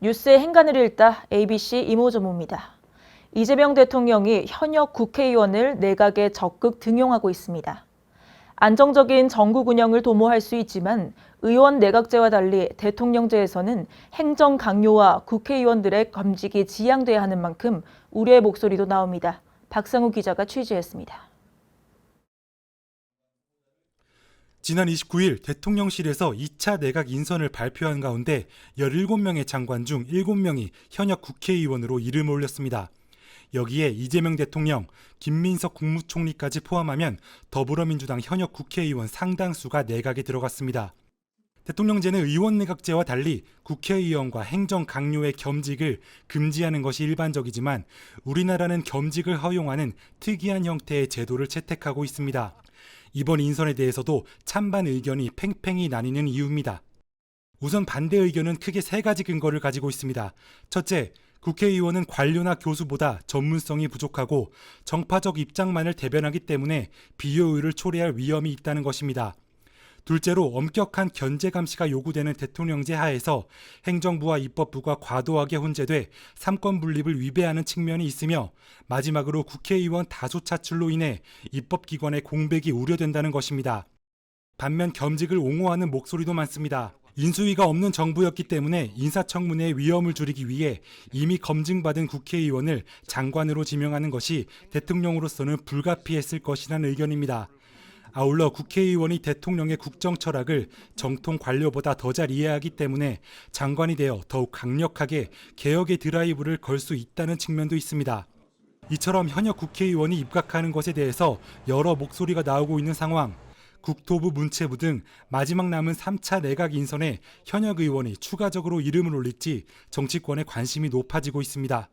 뉴스의 행간을 읽다 ABC 이모저모입니다. 이재명 대통령이 현역 국회의원을 내각에 적극 등용하고 있습니다. 안정적인 정국 운영을 도모할 수 있지만 의원 내각제와 달리 대통령제에서는 행정 강요와 국회의원들의 검직이 지양돼야 하는 만큼 우려의 목소리도 나옵니다. 박상우 기자가 취재했습니다. 지난 29일 대통령실에서 2차 내각 인선을 발표한 가운데 17명의 장관 중 7명이 현역 국회의원으로 이름을 올렸습니다. 여기에 이재명 대통령, 김민석 국무총리까지 포함하면 더불어민주당 현역 국회의원 상당수가 내각에 들어갔습니다. 대통령제는 의원 내각제와 달리 국회의원과 행정 강요의 겸직을 금지하는 것이 일반적이지만 우리나라는 겸직을 허용하는 특이한 형태의 제도를 채택하고 있습니다. 이번 인선에 대해서도 찬반 의견이 팽팽히 나뉘는 이유입니다. 우선 반대 의견은 크게 세 가지 근거를 가지고 있습니다. 첫째, 국회의원은 관료나 교수보다 전문성이 부족하고 정파적 입장만을 대변하기 때문에 비효율을 초래할 위험이 있다는 것입니다. 둘째로 엄격한 견제 감시가 요구되는 대통령제 하에서 행정부와 입법부가 과도하게 혼재돼 삼권 분립을 위배하는 측면이 있으며 마지막으로 국회의원 다수 차출로 인해 입법기관의 공백이 우려된다는 것입니다. 반면 겸직을 옹호하는 목소리도 많습니다. 인수위가 없는 정부였기 때문에 인사청문회의 위험을 줄이기 위해 이미 검증받은 국회의원을 장관으로 지명하는 것이 대통령으로서는 불가피했을 것이라는 의견입니다. 아울러 국회의원이 대통령의 국정 철학을 정통 관료보다 더 잘 이해하기 때문에 장관이 되어 더욱 강력하게 개혁의 드라이브를 걸 수 있다는 측면도 있습니다. 이처럼 현역 국회의원이 입각하는 것에 대해서 여러 목소리가 나오고 있는 상황. 국토부 문체부 등 마지막 남은 3차 내각 인선에 현역 의원이 추가적으로 이름을 올릴지 정치권의 관심이 높아지고 있습니다.